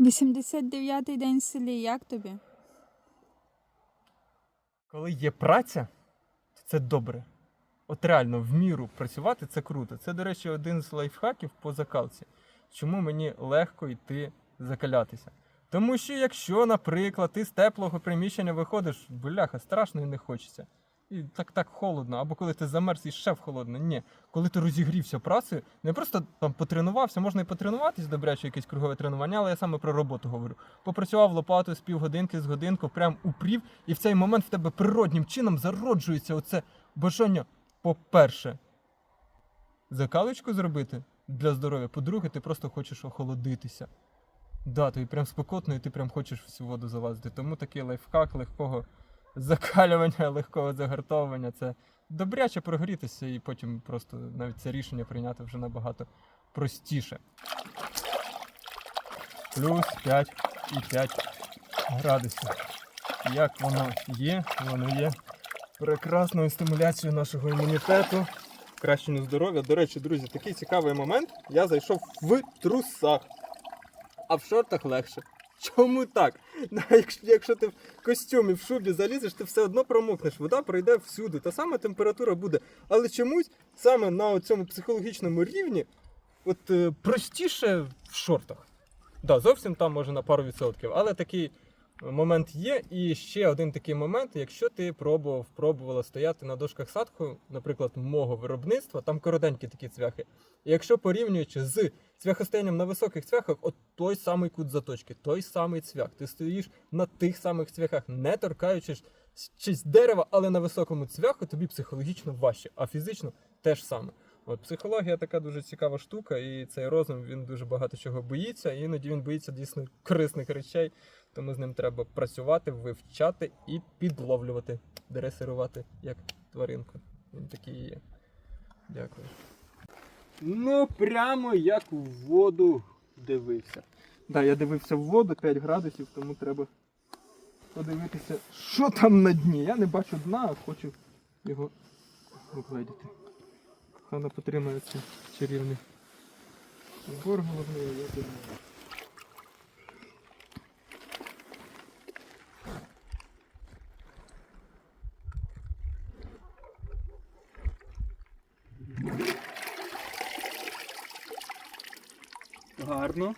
89-й день в селі, як тобі? Коли є праця, то це добре. От реально, в міру працювати це круто. Це, до речі, один з лайфхаків по закалці. Чому мені легко йти закалятися? Тому що якщо, наприклад, ти з теплого приміщення виходиш, бляха, страшно і не хочеться. І так так холодно, або коли ти замерз і ще в холодно. Ні, коли ти розігрівся працею, не просто там потренувався, можна і потренуватись добряче, якесь кругове тренування, але я саме про роботу говорю. Попрацював лопатою з півгодинки, з годинку, прям упрів, і в цей момент в тебе природнім чином зароджується оце бажання, по-перше, закалочку зробити для здоров'я. По-друге, ти просто хочеш охолодитися. Да, тобі прям спекотно, і ти прям хочеш в цю воду залазити. Тому такий лайфхак легкого закалювання, легкого загартовування це добряче прогрітися і потім просто навіть це рішення прийняти вже набагато простіше. Плюс 5 і 5 градусів. Як воно є, воно є прекрасною стимуляцією нашого імунітету, кращення здоров'я. До речі, друзі, такий цікавий момент. Я зайшов в трусах, а в шортах легше. Чому так? Якщо, якщо ти в костюмі, в шубі залізеш, ти все одно промокнеш. Вода пройде всюди. Та сама температура буде. Але чомусь саме на цьому психологічному рівні от, е, простіше в шортах. Да, зовсім там може на пару відсотків, але такий момент є. І ще один такий момент, якщо ти пробував, пробувала стояти на дошках садку, наприклад, мого виробництва, там коротенькі такі цвяхи. І якщо порівнюючи з цвяхостоянням на високих цвяхах, от той самий кут заточки, той самий цвях. Ти стоїш на тих самих цвяхах, не торкаючись щось дерева, але на високому цвяху тобі психологічно важче, а фізично теж саме. От психологія така дуже цікава штука, і цей розум він дуже багато чого боїться, і іноді він боїться дійсно корисних речей, тому з ним треба працювати, вивчати і підловлювати, дресирувати як тваринку. Він такий є. Дякую. Ну, прямо як в воду дивився. Да, я дивився в воду 5 градусів, тому треба подивитися, що там на дні. Я не бачу дна, а хочу його угледіти. Хана потримається чарівний збор головний, я думаю. Гарно.